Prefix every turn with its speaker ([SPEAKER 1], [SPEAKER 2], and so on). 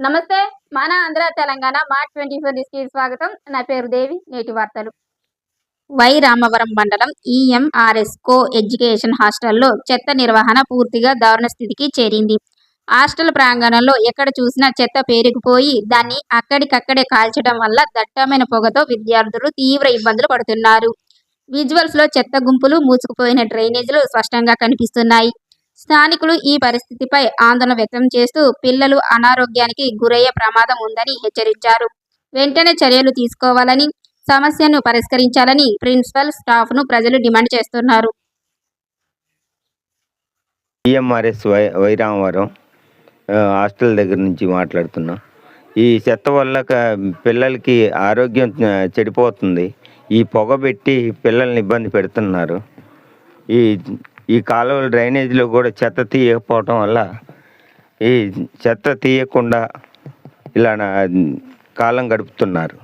[SPEAKER 1] నమస్తే మన Andhra Telangana March twenty four న్యూస్కి స్వాగతం. నా పేరు దేవి నేటి వార్తలు. వై రామవరం మండలం ఈఎంఆర్ఎస్ కో ఎడ్యుకేషన్ హాస్టల్లో చెత్త నిర్వహణ పూర్తిగా దారుణ స్థితికి చేరింది. హాస్టల్ ప్రాంగణంలో ఎక్కడ చూసినా చెత్త పేరుకుపోయి దాన్ని అక్కడికక్కడే కాల్చడం వల్ల దట్టమైన పొగతో విద్యార్థులు తీవ్ర ఇబ్బందులు పడుతున్నారు. విజువల్స్లో చెత్త గుంపులు మూసుకుపోయిన డ్రైనేజీలు స్పష్టంగా కనిపిస్తున్నాయి. స్థానికులు ఈ పరిస్థితిపై ఆందోళన వ్యక్తం చేస్తూ పిల్లలు అనారోగ్యానికి గురయ్యే ప్రమాదం ఉందని హెచ్చరించారు. వెంటనే చర్యలు తీసుకోవాలని సమస్యను పరిష్కరించాలని ప్రిన్సిపల్ స్టాఫ్ను ప్రజలు డిమాండ్ చేస్తున్నారు.
[SPEAKER 2] ఈఎంఆర్ఎస్ వై వైరామవరం హాస్టల్ దగ్గర నుంచి మాట్లాడుతున్నాం. ఈ చెత్త వల్ల పిల్లలకి ఆరోగ్యం చెడిపోతుంది. ఈ పొగ పెట్టి పిల్లల్ని ఇబ్బంది పెడుతున్నారు. ఈ ఈ కాలువల డ్రైనేజీలో కూడా చెత్త తీయకపోవటం వల్ల ఈ చెత్త తీయకుండా ఇలా కాలం గడుపుతున్నారు.